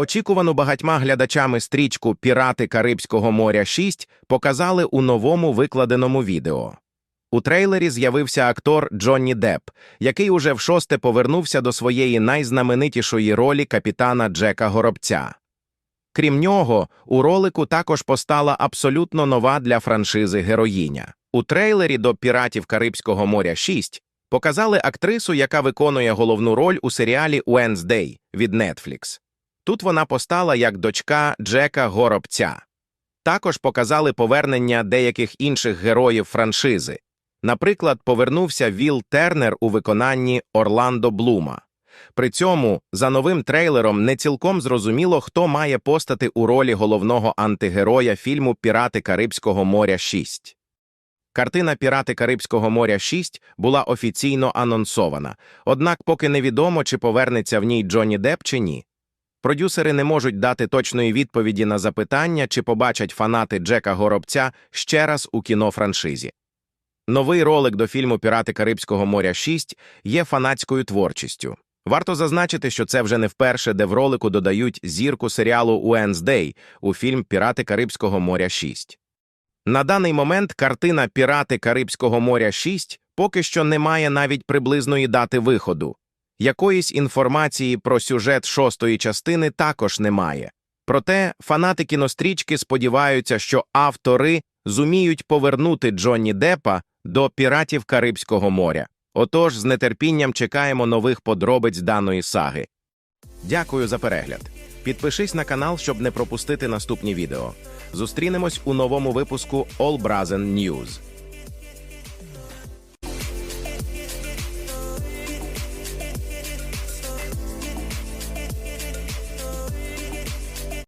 Очікувану багатьма глядачами стрічку Пірати Карибського моря 6 показали у новому викладеному відео. У трейлері з'явився актор Джонні Депп, який уже в шосте повернувся до своєї найзнаменитішої ролі капітана Джека Горобця. Крім нього, у ролику також постала абсолютно нова для франшизи героїня. У трейлері до Піратів Карибського моря 6 показали актрису, яка виконує головну роль у серіалі «Уенсдей» від Netflix. Тут вона постала як дочка Джека Горобця. Також показали повернення деяких інших героїв франшизи. Наприклад, повернувся Віл Тернер у виконанні Орландо Блума. При цьому за новим трейлером не цілком зрозуміло, хто має постати у ролі головного антигероя фільму Пірати Карибського моря 6. Картина Пірати Карибського моря 6 була офіційно анонсована, однак поки невідомо, чи повернеться в ній Джонні Депп чи ні. Продюсери не можуть дати точної відповіді на запитання, чи побачать фанати Джека Горобця ще раз у кінофраншизі. Новий ролик до фільму Пірати Карибського моря 6 є фанатською творчістю. Варто зазначити, що це вже не вперше, де в ролику додають зірку серіалу «Уенсдей» у фільм Пірати Карибського моря 6. На даний момент картина Пірати Карибського моря 6 поки що не має навіть приблизної дати виходу. Якоїсь інформації про сюжет шостої частини також немає. Проте фанати кінострічки сподіваються, що автори зуміють повернути Джонні Деппа до піратів Карибського моря. Отож, з нетерпінням чекаємо нових подробиць даної саги. Дякую за перегляд. Підпишись на канал, щоб не пропустити наступні відео. Зустрінемось у новому випуску All Brazen News.